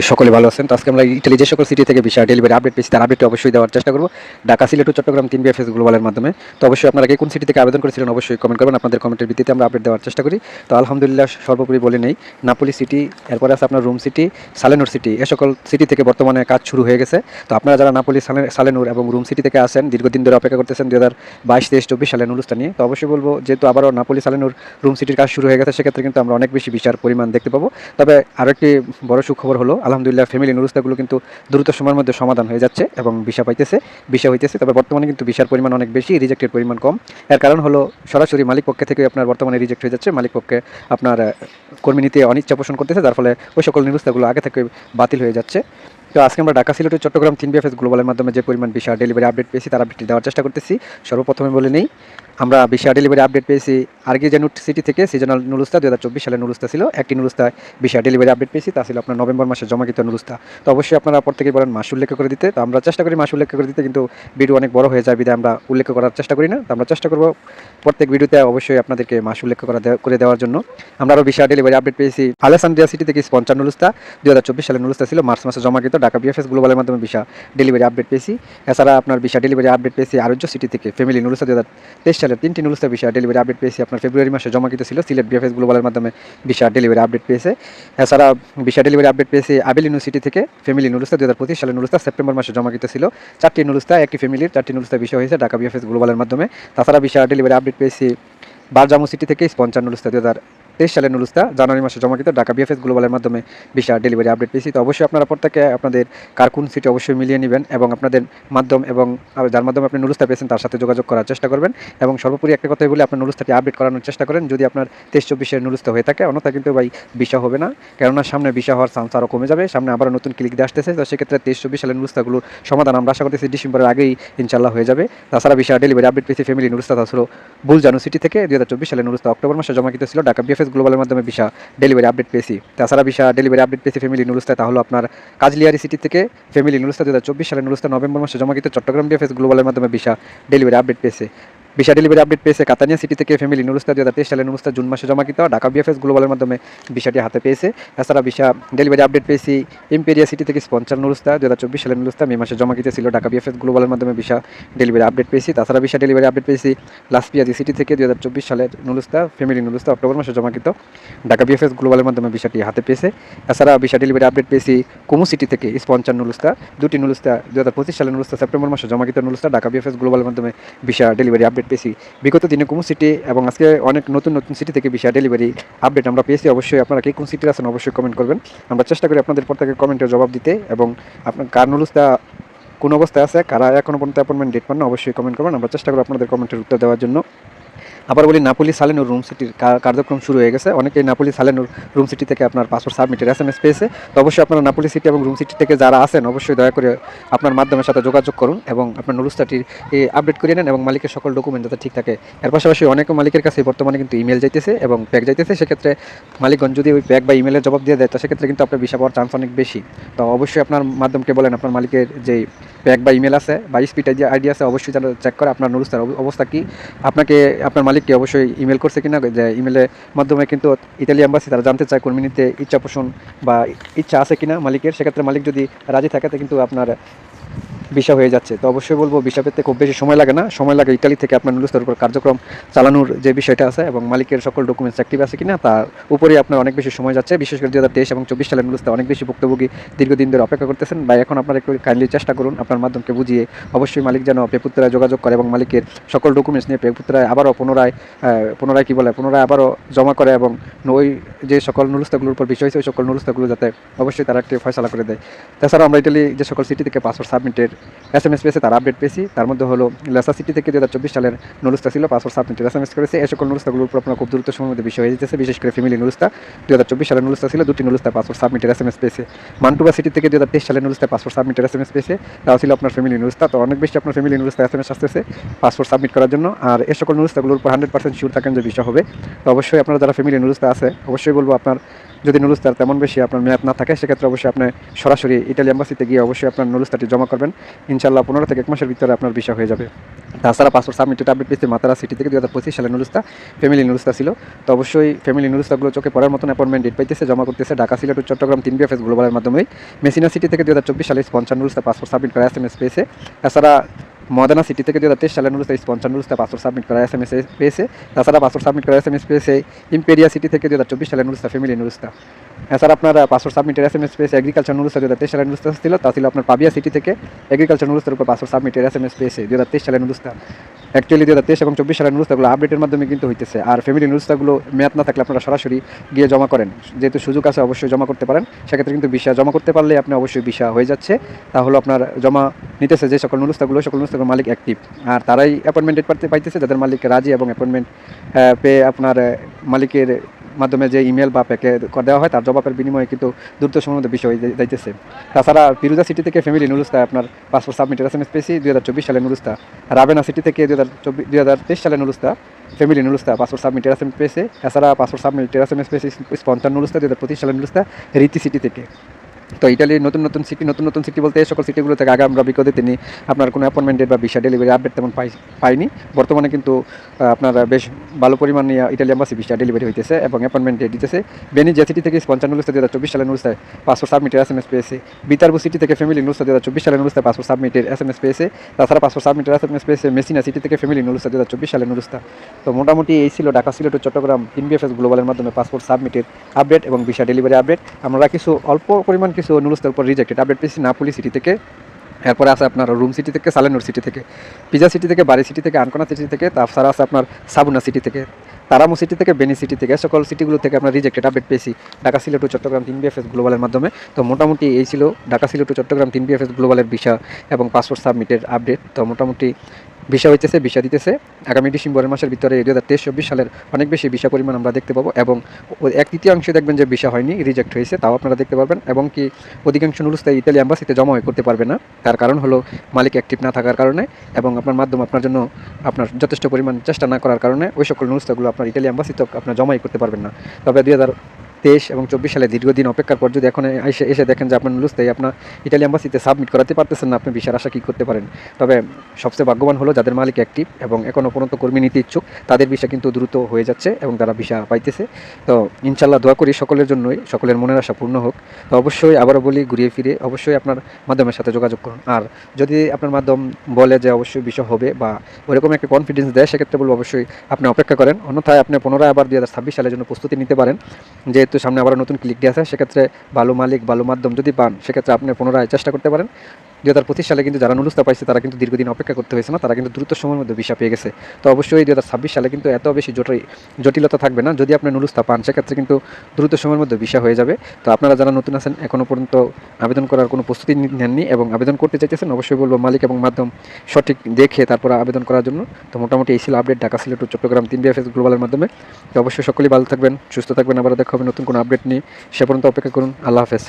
সকলে ভালো আছেন। তো আজকে আমরা ইটালি যে সকল সিটি থেকে বিষয় ডেলিভারি আপডেট পেয়েছি, তার আপডেটটি অবশ্যই দেওয়ার চেষ্টা করব। ঢাকা, সিলেট ও চট্টগ্রাম তিন বিএফএস গ্লোবালের মাধ্যমে। তো অবশ্যই আপনারা কোন সিটি থেকে আবেদন করেছিলেন অবশ্যই কমেন্ট করবেন। আপনাদের কমেন্টের ভিত্তিতে আমরা আপডেট দেওয়ার চেষ্টা করি। তো আলহামদুলিল্লাহ সর্বোপরি বলে নেই। নাপোলি সিটি এরপরে আছে আপনার রুম সিটি সালেনুর সিটি এ সকল সিটি থেকে বর্তমানে কাজ শুরু হয়ে গেছে। তো আপনারা যারা নাপোলি সালে- সালেনুর এবং রুম সিটি থেকে আসেন, দীর্ঘদিন ধরে অপেক্ষা করতেছেন দু হাজার বাইশ, তেইশ, চব্বিশ সালের নুরুস্তা নিয়ে, তো অবশ্যই বলব যেহেতু আবারও নাপোলি সালেনুর রুম সিটির কাজ শুরু হয়ে গেছে, সেক্ষেত্রে কিন্তু আমরা অনেক বেশি বিচার পরিমাণ দেখতে পাবো। তবে আরও একটি বড় সুখবর হলো আলহামদুলিল্লাহ ফ্যামিলি নুরুস্তাগুলো কিন্তু দ্রুত সময়ের মধ্যে সমাধান হয়ে যাচ্ছে এবং ভিসা পাইতেছে, ভিসা হইতেছে। তবে বর্তমানে কিন্তু বিষার পরিমাণ অনেক বেশি রিজেক্টের পরিমাণ কম। এর কারণ হলো সরাসরি মালিক পক্ষে থেকে আপনার বর্তমানে রিজেক্ট হয়ে যাচ্ছে। মালিক পক্ষে আপনার কর্মী নিতে অনিচ্ছা পোষণ করতেছে, যার ফলে ওই সকল নিরুস্তাগুলো আগে থেকে বাতিল হয়ে যাচ্ছে। তো আজকে আমরা ঢাকা সিলেট ও চট্টগ্রাম তিন বিএফএস গ্লোবালের মাধ্যমে যে পরিমাণ ভিসা ডেলিভারি আপডেট পেয়েছি, তার আপডেট দেওয়ার চেষ্টা করতেছি। সর্বপ্রথমে বলে নেই, আমরা ভিসা ডেলিভারি আপডেট পেয়েছি আরগি জানুট সিটি থেকে সিজনাল নুরুস্তা দু হাজার চব্বিশ সালের নুরুস্তা ছিল। একটি নুরুস্তায় ভিসা ডেলিভারি আপডেট পেয়েছি, তা ছিল আপনার নভেম্বর মাসে জমাকৃত নুরুস্তা তো অবশ্যই আপনারা পর থেকে বলেন মাস উল্লেখ করে দিতে। তো আমরা চেষ্টা করি মাস উল্লেখ করে দিতে, কিন্তু ভিডিও অনেক বড় হয়ে যায়, বিধায় আমরা উল্লেখ করার চেষ্টা করি না। তো আমরা চেষ্টা করব প্রত্যেক ভিডিওতে অবশ্যই আপনাদেরকে মাস উল্লেখ করা করে দেওয়ার জন্য। আমরা আরও ভিসা ডেলিভারি আপডেট পেয়েছি আলেসান্দ্রিয়া সিটি থেকে স্পঞ্চার নুরুস্তা দু হাজার চব্বিশ সালের নুরুস্তা ছিল, মার্চ মাসে জমাকৃত। ঢাকা বিএফএস গ্লোবালের মাধ্যমে ভিসা ডেলিভারি আপডেট পেয়েছি। এছাড়া আপনার ভিসা ডেলিভারি আপডেট পেয়েছি আরোগ্য সিটি থেকে ফ্যামিলি নুরুস্তা দু হাজার তেইশ সালের তিনটি নুরুস্তা ভিসা ডেলিভারি আপডেট পেয়েছি। আপনার ফেব্রুয়ারি মাসে জমাকৃত ছিল, সিলেট বিএফএস গ্লোবালের মাধ্যমে ভিসা ডেলিভারি আপডেট পেয়েছে। এছাড়া ভিসা ডেলিভারি আপডেট পেয়েছি আবেল ইউনিভার্সিটি থেকে ফ্যামিলি নুরুস্তা দু হাজার পঁচিশ সালের নুরুস্তা সেপ্টেম্বর মাসে জমাকৃত ছিল। চারটি নুরুস্তা একটি ফ্যামিলির চারটি নুরুস্তা বিষয় হয়েছে ঢাকা বিএফএস গ্লোবালের মাধ্যমে। তাছাড়া ভিসা ডেলিভারি আপডেট পেয়েছি বারজামু সিটি থেকে স্পঞ্চার নুরুস্তা দু তেইশ সালের নুরুস্তা জানুয়ারি মাসে জমাকৃত ঢাকা বিএফএস গ্লোবালের মাধ্যমে ভিসা ডেলিভারি আপডেট পেয়েছি। তো অবশ্যই আপনারা প্রত্যেকে আপনাদের কার কোন সিটি অবশ্যই মিলিয়ে নেবেন এবং আপনাদের মাধ্যম এবং যার মাধ্যমে আপনি নুরুস্তা পেয়েছেন তার সাথে যোগাযোগ করার চেষ্টা করবেন এবং সর্বোপরি একটা কথাই বলে, আপনার নুরুস্তাটি আপডেট করানোর চেষ্টা করেন। যদি আপনার তেইশ চব্বিশের নুরুস্তা হয়ে থাকে, অন্যথা কিন্তু ভাই ভিসা হবে না। কেননা সামনে ভিসা হওয়ার চান্স আরও কমে যাবে। সামনে আবার নতুন ক্লিক দিয়ে আসতেছে। তো সেক্ষেত্রে তেইশ চব্বিশ সালের নুরুস্তাগুলোর সমাধান আমরা আশা করতেছি ডিসেম্বরের আগেই ইনশাল্লাহ হয়ে যাবে। তাছাড়া ভিসা ডেলিভারি আপডেট পেয়েছি ফ্যামিলি নুরুস্তা তা ছিল বুলজানু সিটি থেকে দু হাজার চব্বিশ সালের নুরুস্তা অক্টোবর মাসে জমাকৃত ছিল ঢাকা বিএফএস গ্লোবালের মাধ্যমে ভিসা ডেলিভারি আপডেট পেয়েছি। তাছাড়া ভিসা ডেলিভারি আপডেট পেয়েছি ফ্যামিলি নুরুস্তায় তাহলে আপনার কাজলিয়ারি সিটি থেকে ফ্যামিলি নুরুস্তা দু হাজার চব্বিশ সালে নুরুস্তা নভেম্বর মাসে জমা জমাকৃত চট্টগ্রাম বিএফএস গ্লোবালের মাধ্যমে ভিসা ডেলিভারি আপডেট পেয়েছে। ভিসা ডেলিভারি আপডেট পেয়েছে কাতানিয়া সিটি থেকে ফ্যামিলি নুরুস্তা দু হাজার তেইশ সালের নুরুস্তা জুন মাসে জমা জমাকৃত ঢাকা বিএফএস গ্লোবালের মাধ্যমে ভিসাটি হাতে পেয়েছে। এছাড়া ভিসা ডেলিভারি আপডেট পেয়েছি ইম্পেরিয়া সিটি থেকে স্পঞ্চার নুরুস্তা দু হাজার চব্বিশ সালের নুরুস্তা মে মাসে জমাকৃত ছিল ঢাকা বিএফএস গ্লোবালের মাধ্যমে ভিসা ডেলিভারি আপডেট পেয়েছি। তাছাড়া ভিসা ডেলিভারি আপডেট পেয়েছি লাসপিয়াজি সিটি থেকে দু হাজার চব্বিশ সালের নুরুস্তা ফ্যামিলি নুরুস্তা অক্টোবর মাসে জমা জমাকৃত ঢাকা বিএফএস গ্লোবালের মাধ্যমে ভিসাটি হাতে পেয়েছে। এছাড়া ভিসা ডেলিভারি আপডেট পেয়েছি কুমু সিটি থেকে স্পঞ্চার নুরুস্তা দুটি নুরুস্তা দু হাজার পঁচিশ সালে নুরুস্তা সেপ্টেম্বর মাসে জমা জমাকৃত নুরুস্তা ঢাকা বিএফএস গ্লোবালের মাধ্যমে ভিসা ডেলিভারি আপডেট পেয়েছি বিগত দিনে কোন সিটি এবং আজকে অনেক নতুন নতুন সিটি থেকে বিষয় ডেলিভারি আপডেট আমরা পেয়েছি। অবশ্যই আপনারা কে কোন সিটির আছেন অবশ্যই কমেন্ট করবেন। আমরা চেষ্টা করি আপনাদের প্রত্যেকের কমেন্টের জবাব দিতে এবং আপনার কার কোন অবস্থায় আছে, কারা এখনও পর্যন্ত অ্যাপয়েন্টমেন্ট ডেট পান না অবশ্যই কমেন্ট করবেন। আমরা চেষ্টা করব আপনাদের কমেন্টের উত্তর দেওয়ার জন্য। আবার বলি নাপোলি সালেনুর রুম সিটির কার্যক্রম শুরু হয়ে গেছে। অনেকে নাপোলি সালেনুর রুম সিটি থেকে আপনার পাসপোর্ট সাবমিটের এস এম এস পেয়েছে। তো অবশ্যই আপনারা নাপোলি সিটি এবং রুম সিটি থেকে যারা আছেন, অবশ্যই দয়া করে আপনার মাধ্যমের সাথে যোগাযোগ করুন এবং আপনার নুরুস্তাটির আপডেট করিয়ে নেন এবং মালিকের সকল ডকুমেন্ট যাতে ঠিক থাকে। এর পাশাপাশি অনেক মালিকের কাছে বর্তমানে কিন্তু ইমেল যাইতেছে এবং প্যাক যাইতেছে। সেক্ষেত্রে মালিকগণ যদি ওই প্যাক বা ইমেলের জবাব দিয়ে দেয়, তো সেক্ষেত্রে কিন্তু আপনার ভিসা পাওয়ার চান্স অনেক বেশি। তো অবশ্যই আপনার মাধ্যমকে বলেন, আপনার মালিকের যে প্যাক বা ইমেল আছে বা স্পিড আইডি আছে, অবশ্যই যেন চেক করে আপনার নুরুস্তার অবস্থা কি। আপনাকে আপনার মালিককে অবশ্যই ইমেল করছে কিনা, যে ইমেলের মাধ্যমে কিন্তু ইতালি অ্যাম্বাসি তারা জানতে চায় কর্মী নিতে ইচ্ছা পোষণ বা ইচ্ছা আছে কিনা মালিকের। সেক্ষেত্রে মালিক যদি রাজি থাকে কিন্তু আপনার ভিসা হয়ে যাচ্ছে। তো অবশ্যই বলব, ভিসা পেতে খুব বেশি সময় লাগে না। সময় লাগে ইতালি থেকে আপনার নুরুস্তার উপর কার্যক্রম চালানোর যে বিষয়টা আছে এবং মালিকের সকল ডকুমেন্টস অ্যাক্টিভ আছে কিনা তার উপরে আপনার অনেক বেশি সময় যাচ্ছে। বিশেষ করে দু হাজার তেইশ এবং চব্বিশ সালের নুরুস্তা অনেক বেশি ভুক্তভোগী দীর্ঘদিন ধরে অপেক্ষা করতেছেন। বা এখন আপনারা একটু কাইন্ডলি চেষ্টা করুন আপনার মাধ্যমকে বুঝিয়ে। অবশ্যই মালিক যেন পেপুত্রায় যোগাযোগ করে এবং মালিকের সকল ডকুমেন্টস নিয়ে পেপুত্রায় আবারও পুনরায় পুনরায় কী বলে, পুনরায় আবারও জমা করে এবং ওই যে সকল নুরুস্তাগুলোর উপর বিষয় হয়েছে, ওই সকল নুরুস্তাগুলো যাতে অবশ্যই তারা একটি ফয়সলা করে দেয়। তাছাড়া আমরা ইটালি যে সকল সিটি থেকে পাসপোর্ট সাবমিটের এস এম এস পেয়েছে, তার আপডেট পেয়েছি। তার মধ্যে হলো লেসা সিটি থেকে দু হাজার চব্বিশ সালের নুরুস্তা ছিল পাসপোর্ট সাবমিটের এস এম এস করেছে। এই সকল নুরুস্তাগুলোর উপর আপনার খুব দ্রুত সময়ের মধ্যে বিষয় হয়ে যেতেছে, বিশেষ করে ফ্যামিলি নুরুস্তা। দু হাজার চব্বিশ সালের নুরুস্তা ছিল, দুটি নুরুস্তা পাসপোর্ট সাবমিটের এস এম এস পেয়েছে। মান্টুবা সিটি থেকে দু হাজার তেইশ সালের নুরুস্তা পাসপোর্ট সাবমিটের এস এম এস পেয়েছে। তাও ছিল আপনার ফ্যামিলি নুরুস্তা। তো অনেক বেশি আপনার ফ্যামিলি নুরুস্তা এস এম এস আসতেছে পাসপোর্ট সাবমিট করার জন্য। আর এই সকল নুরুস্তাগুলোর উপর হান্ড্রেড পার্সেন্ট শিওর থাকেন যে বিষয় হবে। তো অবশ্যই আপনারা যারা ফ্যামিলি নুরুস্তা আছে, অবশ্যই বলব আপনার যদি নুরুস্তার তেমন বেশি আপনার মেয়াদ না থাকে, সেক্ষেত্রে অবশ্যই আপনি সরাসরি ইটালি এম্বাসিতে গিয়ে অবশ্যই আপনার নুরুস্তাটি জমা করবেন। ইনশাল্লাহ পনেরো থেকে এক মাসের ভিতরে আপনার বিষয় হয়ে যাবে। তাছাড়া পাসপোর্ট সাবমিটেড আপডেট পেয়েছে মাতারা সিটি থেকে দু হাজার পঁচিশ সালে নুরুস্তা ফ্যামিলি নুরুস্তা ছিল। তো অবশ্যই ফ্যামিলি নুরুস্তাগুলো চোখে পড়ার মতন অ্যাপয়েন্টমেন্ট ডেট পাইতেছে, জমা করতেছে। ঢাকা, সিলেট চট্টগ্রাম, তিন বিএফএস গ্লোবালের মাধ্যমে মেসিনা সিটি থেকে দু হাজার চব্বিশ সালে স্পঞ্চার নুরুস্তা পাসপোর্ট সাবমিট করা এস এম এস পেয়েছে। তাছাড়া মদানা সিটি থেকে দু হাজার তেইশ সালে নুরুস্তা স্পঞ্চার নুরুস্তা পাসপোর্ট সাবমিট করা এস পেয়েছে। তাছাড়া পাসপোর্ট সাবমিট করা এস এম পেয়েছে ইম্পেরিয়া সিটি থেকে দু হাজার চব্বিশ সালের নুরুস্তা ফ্যামিলি নুরুস্তা এছাড়া আপনার পাসপোর্ট সাবমিটের এস এম এস পেয়েছে এগ্রিকালচার নুরুস্তা দু হাজার তেইশ সালে নুরুস্তা ছিল। তা ছিল আপনার পাবিয়া সিটি থেকে এগ্রিকালচার নুরুস্তার উপর পাসপোর্ট সাবমিটের এস এম এস পেয়েছে দু হাজার তেইশ সালে নুরুস্তা অ্যাকচুয়ালি দু হাজার তেইশ এবং চব্বিশ সালের নুরুস্তাগুলো আপডেটের মাধ্যমে কিন্তু হইতেছে। আর ফ্যামিলি নুরুস্তাগুলো মেয়াদ না থাকলে আপনারা সরাসরি গিয়ে জমা করেন। যেহেতু সুযোগ আছে, অবশ্যই জমা করতে পারেন। সেক্ষেত্রে কিন্তু ভিসা জমা করতে পারলে আপনি অবশ্যই ভিসা হয়ে যাচ্ছে। তাহলে আপনার জমা নিতেছে যে সকল নুরুস্তাগুলো সকল নুরুস্তাগুলো মালিক অ্যাক্টিভ আর তারাই অ্যাপয়েন্টমেন্ট পাইতেছে, যাদের মালিক রাজি এবং অ্যাপয়েন্টমেন্ট পেয়ে আপনার মালিকের মাধ্যমে যে ইমেল বা প্যাকে দেওয়া হয়, তার জবাবের বিনিময়ে কিন্তু দ্রুত সময় বিষয় যাইতেছে তাছাড়া পিরুজা সিটি থেকে ফ্যামিলি নুরুস্তা, আপনার পাসপোর্ট সাবমিটের এস এম এস পেয়েছি, দুই হাজার চব্বিশ সালে নুরুস্তা। রাবেনা সিটি থেকে দুই হাজার চব্বিশ দুই হাজার তেইশ সালে নুরুস্তা, ফ্যামিলি নুরুস্তা, পাসপোর্ট সাবমিটের এস এম এস পেয়েছে। এছাড়া পাসপোর্ট সাবমিটের এস এম এস পেয়েছে স্পন্সার নুরুস্তা, দুই হাজার পঁচিশ সালে নুরুস্তা, রীতি সিটি থেকে। তো ইটালির নতুন নতুন সিটি নতুন নতুন সিটি বলতে এই সকল সিটিগুলো থেকে আগে আমরা বিগত তিনি আপনার কোনো অ্যাপয়েন্টমেন্ট ডেট বা ভিসা ডেলিভারি আপডেট তেমন পাই পাইনি। বর্তমানে কিন্তু আপনার বেশ ভালো পরিমাণ নিয়ে ইটালি এম্বাসি ভিসা ডেলিভারি হইতেছে এবং অ্যাপয়েন্টমেন্ট দিতেছে। বেনি যে সিটি থেকে পঞ্চান্ন নুরুস্তা দু হাজার চব্বিশ সালে নুরুস্তায় পাসপোর্ট সাবমিটের এস এম এস পেয়েছে। বিতারবু সিটি থেকে ফ্যামিলি নুরুস্তা দু হাজার চব্বিশ সালে নুরুস্তায় পাসপোর্ট সাবমিটের এস এম এস পেয়েছে। তাছাড়া পাসপোর্ট সাবমিটের এস এম এস পেয়েছে মেসিনা সিটি থেকে ফ্যামিলি নুরুস্তা দু হাজার চব্বিশ সালে নুরুস্তা। তো মোটামুটি এই ছিল ঢাকা, সিলেট ও চট্টগ্রাম তিন বিএফএস গ্লোবালের মাধ্যমে পাসপোর্ট সাবমিটের আপডেট এবং ভিসা ডেলিভারি আপডেট আমরা কিছু অল্প পরিমাণ নুরুস্তার উপর রিজেক্টেড আপডেট পেয়েছি নাপুলি সিটি থেকে, এরপরে আছে আপনার রুম সিটি থেকে সালেনুর সিটি থেকে পিজা সিটি থেকে বাড়ি সিটি থেকে আনকোনা সিটি থেকে, তাছাড়া আছে আপনার সাবুনা সিটি থেকে তারামু সিটি থেকে বেনি সিটি থেকে, সকল সিটিগুলো থেকে আমরা রিজেক্টেড আপডেট পেয়েছি ঢাকা সিলেট চট্টগ্রাম তিন বিএফএস গ্লোবালের মাধ্যমে। তো মোটামুটি এই ছিল ঢাকা সিলেট চট্টগ্রাম তিন বিএফএস গ্লোবালের ভিসা এবং পাসপোর্ট সাবমিটের আপডেট তো মোটামুটি ভিসা হইতেছে, ভিসা দিতেছে। আগামী ডিসেম্বরের মাসের ভিতরে দুই হাজার তেইশ চব্বিশ সালের অনেক বেশি ভিসা পরিমাণ আমরা দেখতে পাবো এবং এক তৃতীয়াংশে দেখবেন যে ভিসা হয়নি রিজেক্ট হয়েছে, তাও আপনারা দেখতে পারবেন এবং কি অধিকাংশ নুরুস্তায় ইতালি অ্যাম্বাসিতে জমা করতে পারবে না। তার কারণ হলো মালিক অ্যাক্টিভ না থাকার কারণে এবং আপনার মাধ্যমে আপনার জন্য আপনার যথেষ্ট পরিমাণ চেষ্টা না করার কারণে ওই সকল নুরুস্তাগুলো আপনার ইতালি অ্যাম্বাসিতে আপনার জমাই করতে পারবেন না। তবে দুই হাজার তেইশ এবং চব্বিশ সালে দীর্ঘদিন অপেক্ষার পর যদি এখন এসে এসে দেখেন যে আপনার নুরুস্তাই আপনার ইটালি অ্যাম্বাসিতে সাবমিট করাতে পারতেছেন না, আপনি বিশার আশা কী করতে পারেন? তবে সবচেয়ে ভাগ্যবান হলো যাদের মালিক অ্যাক্টিভ এবং এখনও পর্যন্ত কর্মী নিতে ইচ্ছুক, তাদের বিষয় কিন্তু দ্রুত হয়ে যাচ্ছে এবং তারা ভিসা পাইতেছে। তো ইনশাল্লাহ দোয়া করি সকলের জন্যই, সকলের মনের আশা পূর্ণ হোক। তো অবশ্যই আবারও বলি, ঘুরিয়ে ফিরে অবশ্যই আপনার মাধ্যমের সাথে যোগাযোগ করুন। আর যদি আপনার মাধ্যম বলে যে অবশ্যই বিষয় হবে বা ওইরকম একটা কনফিডেন্স দেয়, সেক্ষেত্রে বলব অবশ্যই আপনি অপেক্ষা করেন। অন্যথায় আপনি পুনরায় আবার দুই হাজার ছাব্বিশ সালের জন্য প্রস্তুতি নিতে পারেন। যেহেতু সামনে আবার নতুন ক্লিক দিয়ে আছে, সেক্ষেত্রে ভালো মালিক ভালো মাধ্যম যদি পান, সেক্ষেত্রে আপনি পুনরায় চেষ্টা করতে পারেন। দুই হাজার পঁচিশ সালে কিন্তু যারা নুরুস্তা পাইছে, তারা কিন্তু দীর্ঘদিন অপেক্ষা করতে হয়েছে না, তারা কিন্তু দ্রুত সময়ের মধ্যে ভিসা পেয়ে গেছে। তো অবশ্যই দুই হাজার ছাব্বিশ সালে কিন্তু এত বেশি জটিল, জটিলতা থাকবে না। যদি আপনি নুরুস্তা পান, সেক্ষেত্রে কিন্তু দ্রুত সময়ের মধ্যে ভিসা হয়ে যাবে। তো আপনারা যারা নতুন আছেন এখনও পর্যন্ত আবেদন করার কোনো প্রস্তুতি নেননি এবং আবেদন করতে চাইতেছেন, অবশ্যই বলব মালিক এবং মাধ্যম সঠিক দেখে তারপর আবেদন করার জন্য। তো মোটামুটি এই ছিল আপডেট ঢাকা সিলেট ও চট্টগ্রাম তিন বিএফএস গ্লোবালের মাধ্যমে। তো অবশ্যই সকলেই ভালো থাকবেন, সুস্থ থাকবেন। আবার দেখা হবে নতুন কোনো আপডেট নিয়ে। সে পর্যন্ত অপেক্ষা করুন। আল্লাহ হাফেজ।